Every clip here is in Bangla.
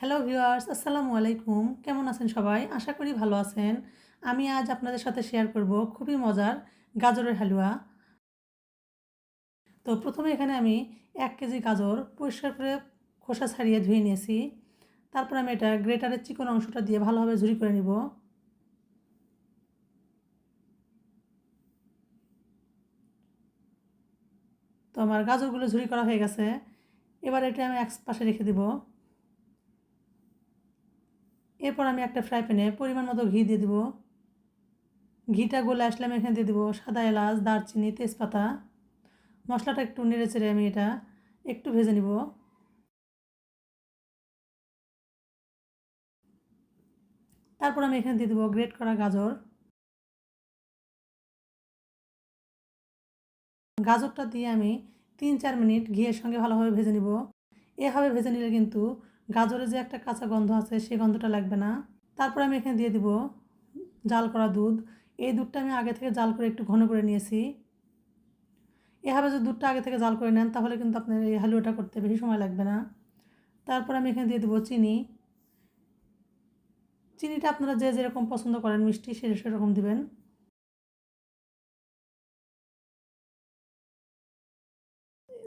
হ্যালো ভিউয়ার্স আসসালামু আলাইকুম। কেমন আছেন সবাই? আশা করি ভালো আছেন। আমি আজ আপনাদের সাথে শেয়ার করব খুবই মজার গাজরের হালুয়া। তো প্রথমে এখানে আমি এক কেজি গাজর পরিষ্কার করে খোসা ছাড়িয়ে ধুয়ে নিয়েছি। তারপর আমি এটা গ্রেটারের চিকন অংশটা দিয়ে ভালোভাবে ঝুরি করে নিব। তো আমার গাজরগুলো ঝুরি করা হয়ে গেছে। এবার এটা আমি এক পাশে রেখে দিব। এরপর আমি একটা ফ্রাই প্যানে পরিমাণ মতো ঘি দিয়ে দিব। ঘিটা গলে আসলে আমি এখানে দিয়ে দেবো সাদা এলাচ, দারচিনি, তেজপাতা। মশলাটা একটু নেড়ে চেড়ে আমি এটা একটু ভেজে নিব। তারপর আমি এখানে দিয়ে দেবো গ্রেট করা গাজর। গাজরটা দিয়ে আমি তিন চার মিনিট ঘিয়ের সঙ্গে ভালোভাবে ভেজে নিব। এভাবে ভেজে নিলে কিন্তু গাজরে যে একটা কাঁচা গন্ধ আছে সেই গন্ধটা লাগবে না। তারপর আমি এখানে দিয়ে দিব জাল করা দুধ। এই দুধটা আমি আগে থেকে জাল করে একটু ঘন করে নিয়েছি। এভাবে যদি দুধটা আগে থেকে জাল করে নেন, তাহলে কিন্তু আপনার এই হালুয়াটা করতে বেশি সময় লাগবে না। তারপর আমি এখানে দিয়ে দেবো চিনি। চিনিটা আপনারা যে যেরকম পছন্দ করেন, মিষ্টি সে সেরকম দিবেন।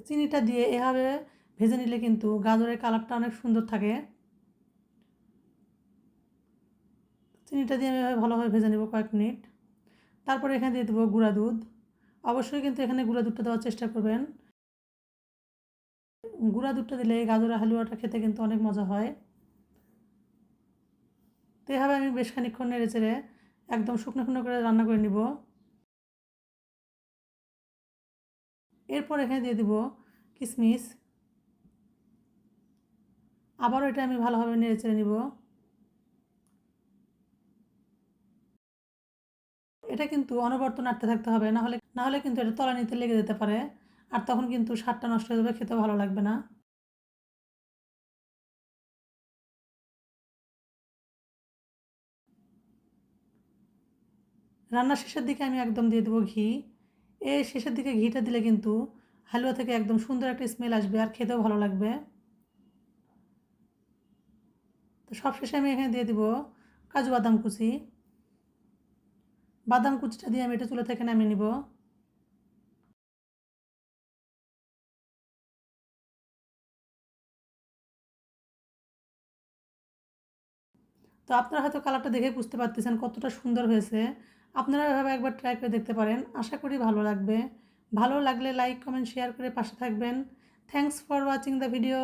চিনিটা দিয়ে এভাবে ভেজে নিলে কিন্তু গাজরের কালারটা অনেক সুন্দর থাকে। চিনিটা দিয়ে আমি ভালোভাবে ভেজে নেব কয়েক মিনিট। তারপরে এখানে দিয়ে দেবো গুঁড়া দুধ। অবশ্যই কিন্তু এখানে গুঁড়া দুধটা দেওয়ার চেষ্টা করবেন। গুঁড়া দুধটা দিলে গাজরের হালুয়াটা খেতে কিন্তু অনেক মজা হয়। তো এভাবে আমি বেশ খানিক্ষণ নেড়ে চেড়ে একদম শুকনো শুকনো করে রান্না করে নিব। এরপর এখানে দিয়ে দিব কিশমিশ আবারও এটা আমি ভালোভাবে নেড়ে চেড়ে নিব। এটা কিন্তু অনবর্ত নাড়তে থাকতে হবে, নাহলে নাহলে কিন্তু এটা তলানিতে লেগে যেতে পারে, আর তখন কিন্তু স্বাদটা নষ্ট হয়ে যাবে, খেতে ভালো লাগবে না। রান্নার শেষের দিকে আমি একদম দিয়ে দেবো ঘি। এই শেষের দিকে ঘিটা দিলে কিন্তু হালুয়া থেকে একদম সুন্দর একটা স্মেল আসবে, আর খেতেও ভালো লাগবে। তো সব শেষে আমি এখানে দিয়ে দিব কাজু বাদাম কুচি। বাদাম কুচিটা দিয়ে আমি এটা চুলা থেকে নামিয়ে নিব। তো আপনারা হয়তো কালারটা দেখে বুঝতে পারতেছেন কতটা সুন্দর হয়েছে। আপনারা এভাবে একবার ট্রাই করে দেখতে পারেন। আশা করি ভালো লাগবে। ভালো লাগলে লাইক কমেন্ট শেয়ার করে পাশে থাকবেন। Thanks for watching the video